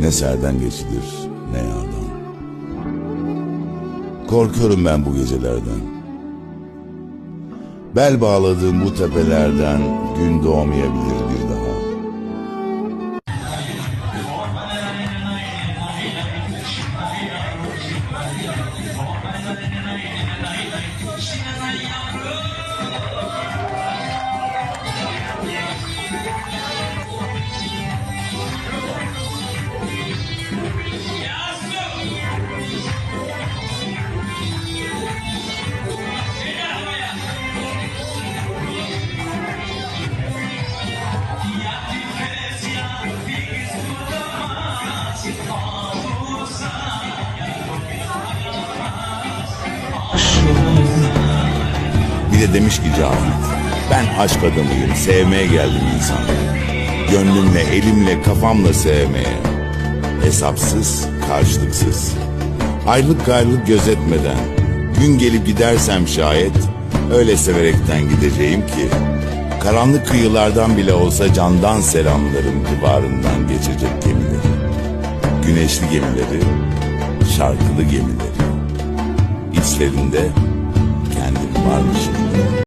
Ne serden geçilir ne yağdan. Korkuyorum ben bu gecelerden. Bel bağladığım bu tepelerden gün doğmayabilir Bir de demiş ki Cahit, ben aşk adamıyım, sevmeye geldim insan. Gönlümle, elimle, kafamla sevmeye. Hesapsız, karşılıksız. Aylık gayrılık gözetmeden, gün gelip gidersem şayet, öyle severekten gideceğim ki, karanlık kıyılardan bile olsa candan selamlarım civarından geçecek gemileri. Güneşli gemileri, şarkılı gemileri. İçlerinde kendim varmışım.